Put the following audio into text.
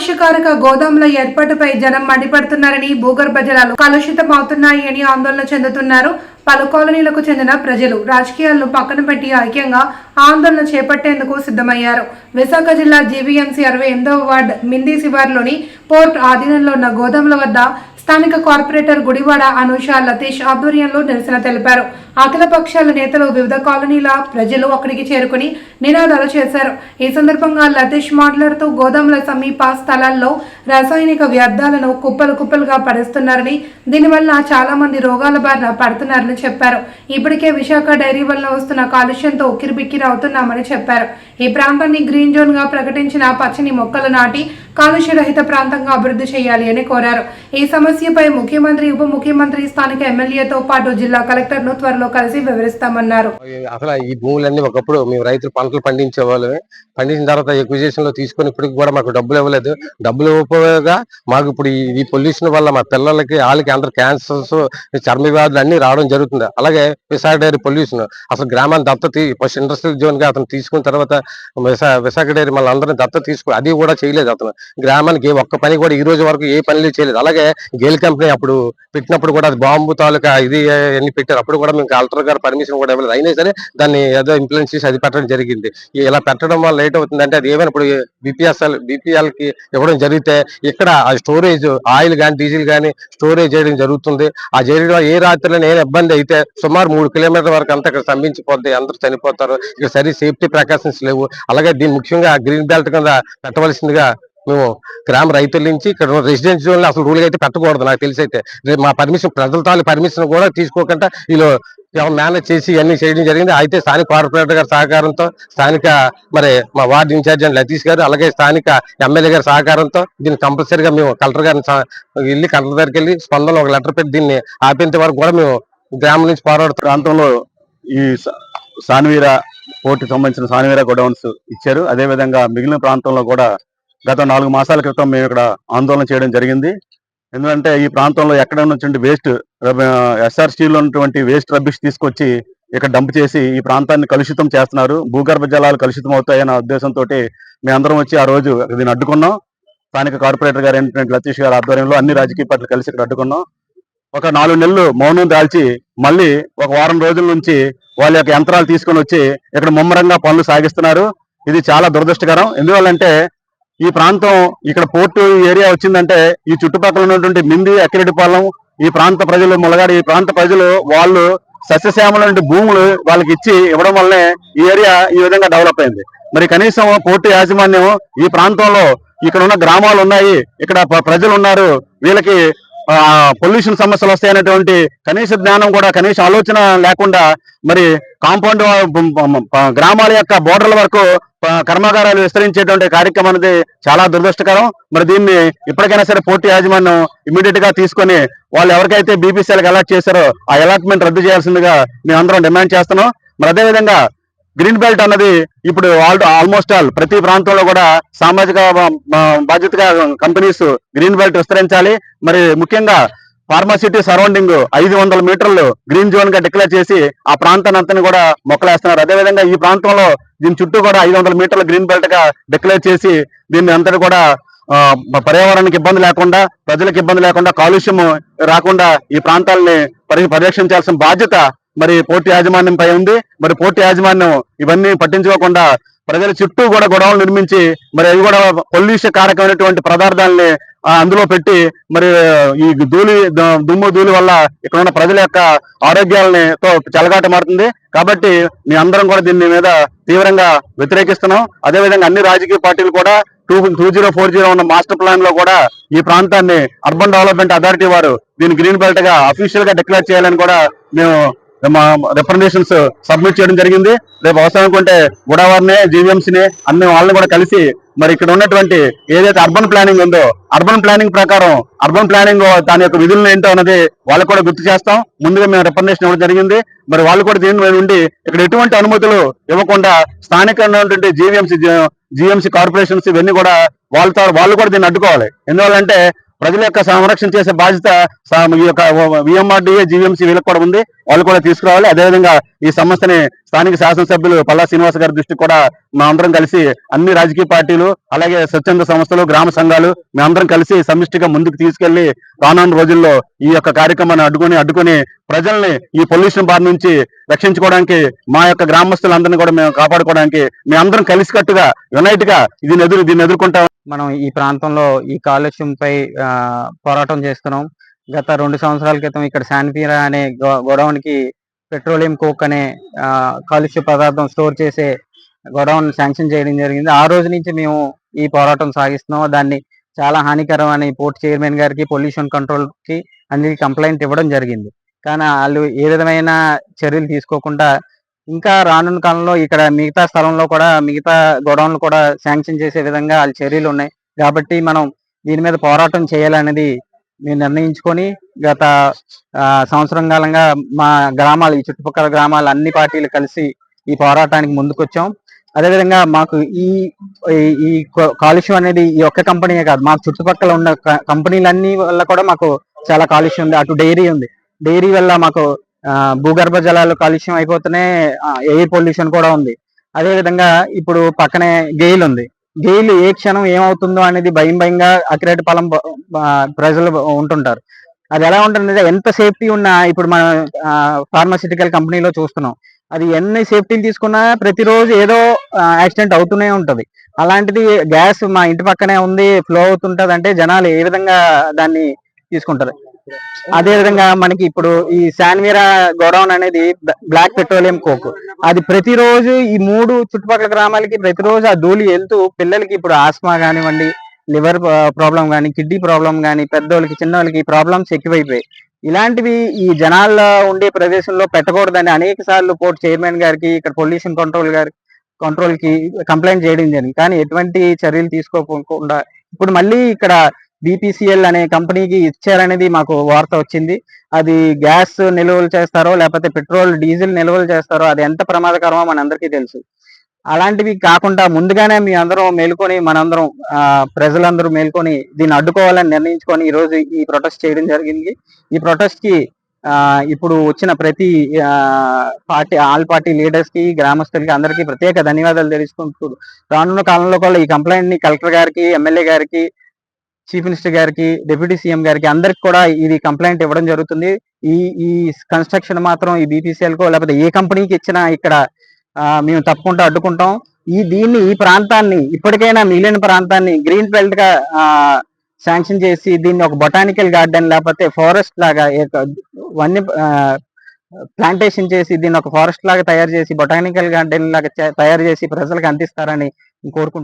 కాలుష్యకారక గోదాముల ఏర్పాటుపై జనం మండిపడుతున్నారని భూగర్భ జలాలు కలుషితమవుతున్నాయని ఆందోళన చెందుతున్నారు. పలు కాలనీలకు చెందిన ప్రజలు రాజకీయాలను పక్కన పెట్టి ఐక్యంగా ఆందోళన చేపట్టేందుకు సిద్ధమయ్యారు. విశాఖ జిల్లా జీవీఎంసీ అరవై ఎనిమిదవ వార్డు మింది శివార్లోని పోర్ట్ ఆధీనంలో ఉన్న గోదాముల వద్ద స్థానిక కార్పొరేటర్ గుడివాడ అనూష లతీష్ ఆధ్వర్యంలో నిరసన తెలిపారు. అఖిల పక్షాల నేతలు వివిధ కాలనీల ప్రజలు అక్కడికి చేరుకుని నినాదాలు చేశారు. ఈ సందర్భంగా లతీష్ మాట్లాడుతూ గోదాముల సమీప స్థలాల్లో రసాయనిక వ్యర్థాలను కుప్పలు కుప్పలుగా పడేస్తున్నారని దీనివల్ల చాలా మంది రోగాల బారిన పడుతున్నారని చెప్పారు. ఇప్పటికే విశాఖ డైరీ వల్ల వస్తున్న కాలుష్యంతో ఉక్కిరిబిక్కిరి అవుతున్నామని చెప్పారు. ఈ ప్రాంతాన్ని గ్రీన్ జోన్గా ప్రకటించిన పచ్చని మొక్కలు నాటి కాలుష్య రహిత ప్రాంతంగా అభివృద్ధి చేయాలి అని కోరారు. ఈ సమస్యపై ముఖ్యమంత్రి ఉప ముఖ్యమంత్రి స్థానిక ఎమ్మెల్యేతో పాటు జిల్లా కలెక్టర్ను త్వరలో కలిసి వివరిస్తామన్నారు. అసలు ఈ భూములన్నీ ఒకప్పుడు మేము రైతులు పంటలు పండించే వాళ్ళమే. పండించిన తర్వాత ఎక్విజేషన్లో తీసుకుని ఇప్పటికి కూడా మాకు డబ్బులు ఇవ్వలేదు. డబ్బులు ఇవ్వకపోగా మాకు ఇప్పుడు ఈ- ఈ పొల్యూషన్ వల్ల మా పిల్లలకి వాళ్ళకి అందరు క్యాన్సర్స్ చర్మ వ్యాధులు అన్ని రావడం జరుగుతుంది. అలాగే విశాఖ డైరీ పొల్యూషన్ అసలు గ్రామాన్ని దత్త ఫస్ట్ ఇండస్ట్రియల్ జోన్గా అతను తీసుకున్న తర్వాత విశాఖ డైరీ మళ్ళీ అందరం దత్త తీసుకుని అది కూడా చేయలేదు అతను. గ్రామానికి ఒక్క పని కూడా ఈ రోజు వరకు ఏ పనులు చేయలేదు. అలాగే గేల్ కంపెనీ అప్పుడు పెట్టినప్పుడు కూడా అది బాంబు తాలూకా ఇది అన్ని పెట్టారు. అప్పుడు కూడా మేము కలెక్టర్ గారు పర్మిషన్ కూడా ఇవ్వలేదు. అయినా సరే దాన్ని ఏదో ఇంప్లిమెంట్ చేసి అది పెట్టడం జరిగింది. ఇలా పెట్టడం వల్ల లేట్ అవుతుంది అంటే అది ఏమైనా ఇప్పుడు బీపీఎస్ఎల్ బీపీఎల్కి ఇవ్వడం జరిగితే ఇక్కడ ఆ స్టోరేజ్ ఆయిల్ కానీ డీజిల్ కానీ స్టోరేజ్ చేయడం జరుగుతుంది. ఆ చేయడం ఏ రాత్రిలో నేను ఇబ్బంది అయితే సుమారు మూడు కిలోమీటర్ల వరకు అంతా ఇక్కడ స్తంభించిపోద్ది. అందరూ చనిపోతారు. ఇక్కడ సరి సేఫ్టీ ప్రికాషన్స్ లేవు. అలాగే దీన్ని ముఖ్యంగా గ్రీన్ బెల్ట్ కింద పెట్టవలసిందిగా మేము గ్రామ రైతుల నుంచి ఇక్కడ రెసిడెన్స్ జోన్ అసలు రూల్ అయితే పెట్టకూడదు నాకు తెలిసి అయితే రేపు మా పర్మిషన్ ప్రజల తాలూ పర్మిషన్ కూడా తీసుకోకుండా వీళ్ళు మేనేజ్ చేసి ఇవన్నీ చేయడం జరిగింది. అయితే స్థానిక కార్పొరేటర్ గారి సహకారంతో స్థానిక మరి మా వార్డు ఇన్ఛార్జ్ అని లతీష్ గారు అలాగే స్థానిక ఎమ్మెల్యే గారి సహకారంతో దీన్ని కంపల్సరీగా మేము కలెక్టర్ గారిని వెళ్ళి కలెక్టర్ దగ్గరికి వెళ్ళి స్పందనలో ఒక లెటర్ పెట్టి దీన్ని ఆపేంత వరకు కూడా మేము గ్రామం నుంచి పోరాడుతున్నాం ప్రాంతంలో ఈ సా- సాన్వీర సంబంధించిన సాన్వీర గొడౌన్స్ ఇచ్చారు. అదే విధంగా మిగిలిన ప్రాంతంలో కూడా గత నాలుగు మాసాల క్రితం మేము ఇక్కడ ఆందోళన చేయడం జరిగింది. ఎందుకంటే ఈ ప్రాంతంలో ఎక్కడ ఉన్నటువంటి వేస్ట్ ఎస్ఆర్సీలో ఉన్నటువంటి వేస్ట్ రబ్బిష్ తీసుకొచ్చి ఇక్కడ డంప్ చేసి ఈ ప్రాంతాన్ని కలుషితం చేస్తున్నారు. భూగర్భ జలాలు కలుషితం అవుతాయన్న ఉద్దేశంతో మేమందరం వచ్చి ఆ రోజు దీన్ని అడ్డుకున్నాం. స్థానిక కార్పొరేటర్ గారు ఏంటంటే లతీష్ గారి ఆధ్వర్యంలో అన్ని రాజకీయ పార్టీలు కలిసి ఇక్కడ అడ్డుకున్నాం. ఒక నాలుగు నెలలు మౌనం దాల్చి మళ్ళీ ఒక వారం రోజుల నుంచి వాళ్ళ యొక్క యంత్రాలు తీసుకొని వచ్చి ఇక్కడ ముమ్మరంగా పనులు సాగిస్తున్నారు. ఇది చాలా దురదృష్టకరం. ఎందువల్లంటే ఈ ప్రాంతం ఇక్కడ పోర్టు ఏరియా వచ్చిందంటే ఈ చుట్టుపక్కల ఉన్నటువంటి మింది అక్కిరెడ్డిపాలెం ఈ ప్రాంత ప్రజలు ములగాడి ఈ ప్రాంత ప్రజలు వాళ్ళు సస్యశ్యామలంటి భూములు వాళ్ళకి ఇచ్చి ఇవ్వడం వల్లనే ఈ ఏరియా ఈ విధంగా డెవలప్ అయింది. మరి కనీసం పోర్టు యాజమాన్యం ఈ ప్రాంతంలో ఇక్కడ ఉన్న గ్రామాలు ఉన్నాయి ఇక్కడ ప్రజలు ఉన్నారు వీళ్ళకి పొల్యూషన్ సమస్యలు వస్తాయనేటువంటి కనీస జ్ఞానం కూడా కనీస ఆలోచన లేకుండా మరి కాంపౌండ్ గ్రామాల యొక్క బోర్డర్ల వరకు కర్మాగారాలు విస్తరించేటువంటి కార్యక్రమం అనేది చాలా దురదృష్టకరం. మరి దీన్ని ఇప్పటికైనా సరే పోటీ యాజమాన్యం ఇమీడియట్గా తీసుకొని వాళ్ళు ఎవరికైతే బీపీసీఎల్కి అలాట్ చేశారో ఆ అలాట్మెంట్ రద్దు చేయాల్సిందిగా మేము అందరం డిమాండ్ చేస్తున్నాం. మరి అదేవిధంగా గ్రీన్ బెల్ట్ అన్నది ఇప్పుడు ఆల్ ఆల్మోస్ట్ ఆల్ ప్రతి ప్రాంతంలో కూడా సామాజిక బాధ్యతగా కంపెనీస్ గ్రీన్ బెల్ట్ విస్తరించాలి. మరి ముఖ్యంగా ఫార్మాసిటీ సరౌండింగ్ ఐదు వందల మీటర్లు గ్రీన్ జోన్గా డిక్లేర్ చేసి ఆ ప్రాంతాన్ని అంతని కూడా మొక్కలేస్తున్నారు. అదేవిధంగా ఈ ప్రాంతంలో దీని చుట్టూ కూడా ఐదు వందల మీటర్ల గ్రీన్ బెల్ట్గా డిక్లేర్ చేసి దీన్ని అంతటి కూడా పర్యావరణానికి ఇబ్బంది లేకుండా ప్రజలకు ఇబ్బంది లేకుండా కాలుష్యం రాకుండా ఈ ప్రాంతాలని పరి పరిరక్షించాల్సిన బాధ్యత మరి పోర్టు యాజమాన్యంపై ఉంది. మరి పోర్టు యాజమాన్యం ఇవన్నీ పట్టించుకోకుండా ప్రజల చుట్టూ కూడా గొడవలు నిర్మించి మరి అవి కూడా పొల్యూషన్ కారకమైనటువంటి పదార్థాలని అందులో పెట్టి మరి ఈ ధూళి ద- దుమ్ము ధూళి వల్ల ఇక్కడ ఉన్న ప్రజల యొక్క ఆరోగ్యాలని తో చెలగాట మారుతుంది. కాబట్టి మీ అందరం కూడా దీని మీద తీవ్రంగా వ్యతిరేకిస్తున్నాం. అదేవిధంగా అన్ని రాజకీయ పార్టీలు కూడా two two zero four zero ఉన్న మాస్టర్ ప్లాన్లో కూడా ఈ ప్రాంతాన్ని అర్బన్ డెవలప్మెంట్ అథారిటీ వారు దీన్ని గ్రీన్ బెల్ట్గా అఫీషియల్గా డిక్లేర్ చేయాలని కూడా మేము రిప్రజెంటేషన్స్ సబ్మిట్ చేయడం జరిగింది. రేపు అవసరం అనుకుంటే గుడవారిని జీవీఎంసీని అన్ని వాళ్ళని కూడా కలిసి మరి ఇక్కడ ఉన్నటువంటి ఏదైతే అర్బన్ ప్లానింగ్ ఉందో అర్బన్ ప్లానింగ్ ప్రకారం అర్బన్ ప్లానింగ్ దాని యొక్క విధులు ఏంటో అన్నది వాళ్ళకు కూడా గుర్తు చేస్తాం. ముందుగా మేము రిప్రజెంటేషన్ ఇవ్వడం జరిగింది. మరి వాళ్ళు కూడా దీని ఉండి ఇక్కడ ఎటువంటి అనుమతులు ఇవ్వకుండా స్థానికంగా జీవీఎంసీ జిఎంసీ కార్పొరేషన్స్ ఇవన్నీ కూడా వాళ్ళతో వాళ్ళు కూడా దీన్ని అడ్డుకోవాలి. ఎందువల్లంటే ప్రజల యొక్క సంరక్షణ చేసే బాధ్యత ఈ యొక్క విఎంఆర్డీఏ జీవీఎంసీ వీళ్ళకి కూడా ఉంది. వాళ్ళు కూడా తీసుకురావాలి. అదేవిధంగా ఈ సమస్యని స్థానిక శాసనసభ్యులు పల్లా శ్రీనివాస గారి దృష్టికి కూడా మా అందరం కలిసి అన్ని రాజకీయ పార్టీలు అలాగే స్వచ్ఛంద సంస్థలు గ్రామ సంఘాలు మేమందరం కలిసి సమిష్టిగా ముందుకు తీసుకెళ్ళి రానున్న రోజుల్లో ఈ యొక్క కార్యక్రమాన్ని అడ్డుకొని అడ్డుకొని ప్రజల్ని ఈ పొల్యూషన్ బారి నుంచి రక్షించుకోవడానికి మా యొక్క గ్రామస్తులందరినీ కూడా మేము కాపాడుకోవడానికి మేమందరం కలిసికట్టుగా యునైట్గా దీన్ని ఎదురు దీన్ని ఎదుర్కొంటాం. మనం ఈ ప్రాంతంలో ఈ కాలుష్యంపై ఆ, పోరాటం చేస్తున్నాం. గత రెండు సంవత్సరాల క్రితం ఇక్కడ శాన్పీరా అనే గోడౌన్కి పెట్రోలియం కోక్ అనే ఆ, కాలుష్య పదార్థం స్టోర్ చేసే గోడౌన్ శాంక్షన్ చేయడం జరిగింది. ఆ రోజు నుంచి మేము ఈ పోరాటం సాగిస్తున్నాం. దాన్ని చాలా హానికరం అని పోర్ట్ చైర్మన్ గారికి పొల్యూషన్ కంట్రోల్కి కంప్లైంట్ ఇవ్వడం జరిగింది. కానీ వాళ్ళు ఏ విధమైన చర్యలు తీసుకోకుండా ఇంకా రానున్న కాలంలో ఇక్కడ మిగతా స్థలంలో కూడా మిగతా గోడౌన్లు కూడా శాంక్షన్ చేసే విధంగా వాళ్ళ చర్యలు ఉన్నాయి. కాబట్టి మనం దీని మీద పోరాటం చేయాలనేది మేము నిర్ణయించుకొని గత సంవత్సరం కాలంగా మా గ్రామాలు ఈ చుట్టుపక్కల గ్రామాలు అన్ని పార్టీలు కలిసి ఈ పోరాటానికి ముందుకొచ్చాం. అదేవిధంగా మాకు ఈ ఈ- కాలుష్యం అనేది ఈ ఒక్క కంపెనీయే కాదు మాకు చుట్టుపక్కల ఉన్న క- కంపెనీలన్నీ వల్ల కూడా మాకు చాలా కాలుష్యం ఉంది. అటు డైరీ ఉంది. డైరీ వల్ల మాకు భూగర్భ జలాలు కాలుష్యం అయిపోతున్నాయి ఎయిర్ పొల్యూషన్ కూడా ఉంది. అదే విధంగా ఇప్పుడు పక్కనే గెయిల్ ఉంది. గెయిల్ ఏ క్షణం ఏమవుతుందో అనేది భయం భయంగా అక్రేట్ పొలం ప్రజలు ఉంటుంటారు. అది ఎలా ఉంటుంది ఎంత సేఫ్టీ ఉన్నా ఇప్పుడు మన ఫార్మాసిటికల్ కంపెనీలో చూస్తున్నాం. అది ఎన్ని సేఫ్టీలు తీసుకున్నా ప్రతిరోజు ఏదో యాక్సిడెంట్ అవుతూనే ఉంటది. అలాంటిది గ్యాస్ మా ఇంటి పక్కనే ఉంది ఫ్లో అవుతుంటది అంటే జనాలు ఏ విధంగా దాన్ని తీసుకుంటారు? అదే విధంగా మనకి ఇప్పుడు ఈ శాన్వీరా గోడౌన్ అనేది బ్లాక్ పెట్రోలియం కోక్. అది ప్రతిరోజు ఈ మూడు చుట్టుపక్కల గ్రామాలకి ప్రతిరోజు ఆ ధూళి వెళ్తూ పిల్లలకి ఇప్పుడు ఆస్మా కానివ్వండి లివర్ ప్రాబ్లం కానీ కిడ్నీ ప్రాబ్లం కానీ పెద్దోళ్ళకి చిన్నోళ్ళకి ప్రాబ్లమ్స్ ఎక్కువైపోయాయి. ఇలాంటివి ఈ జనాల్లో ఉండే ప్రదేశంలో పెట్టకూడదని అనేక సార్లు పోర్ట్ చైర్మన్ గారికి ఇక్కడ పొల్యూషన్ కంట్రోల్ గారి కంట్రోల్కి కంప్లైంట్ చేయడం జరిగింది. కానీ ఎటువంటి చర్యలు తీసుకోకుండా ఇప్పుడు మళ్ళీ ఇక్కడ బీపీసీఎల్ అనే కంపెనీకి ఇచ్చారనేది మాకు వార్త వచ్చింది. అది గ్యాస్ నిల్వలు చేస్తారో లేకపోతే పెట్రోల్ డీజిల్ నిల్వలు చేస్తారో అది ఎంత ప్రమాదకరమో మనందరికీ తెలుసు. అలాంటివి కాకుండా ముందుగానే మీ అందరం మేల్కొని మనందరం ఆ, ప్రజలందరూ మేల్కొని దీన్ని అడ్డుకోవాలని నిర్ణయించుకొని ఈ రోజు ఈ ప్రొటెస్ట్ చేయడం జరిగింది. ఈ ప్రొటెస్ట్కి ఇప్పుడు వచ్చిన ప్రతి ఆ, పార్టీ ఆల్ పార్టీ లీడర్స్కి గ్రామస్తులకి అందరికీ ప్రత్యేక ధన్యవాదాలు తెలుసుకుంటూ రానున్న కాలంలో కూడా ఈ కంప్లైంట్ని కలెక్టర్ గారికి ఎమ్మెల్యే గారికి చీఫ్ మినిస్టర్ గారికి డిప్యూటీ సీఎం గారికి అందరికి కూడా ఇది కంప్లైంట్ ఇవ్వడం జరుగుతుంది. ఈ ఈ కన్స్ట్రక్షన్ మాత్రం ఈ బీపీసీఎల్ కో లేకపోతే ఏ కంపెనీకి ఇచ్చినా ఇక్కడ మేము తప్పకుండా అడ్డుకుంటాం. ఈ దీన్ని ఈ ప్రాంతాన్ని ఇప్పటికైనా మిగిలిన ప్రాంతాన్ని గ్రీన్ బెల్ట్గా శాంక్షన్ చేసి దీన్ని ఒక బొటానికల్ గార్డెన్ లేకపోతే ఫారెస్ట్ లాగా వన్య ప్లాంటేషన్ చేసి దీన్ని ఒక ఫారెస్ట్ లాగా తయారు చేసి బొటానికల్ గార్డెన్ లాగా తయారు చేసి ప్రజలకు అందిస్తారని కోరుకుంటున్నాను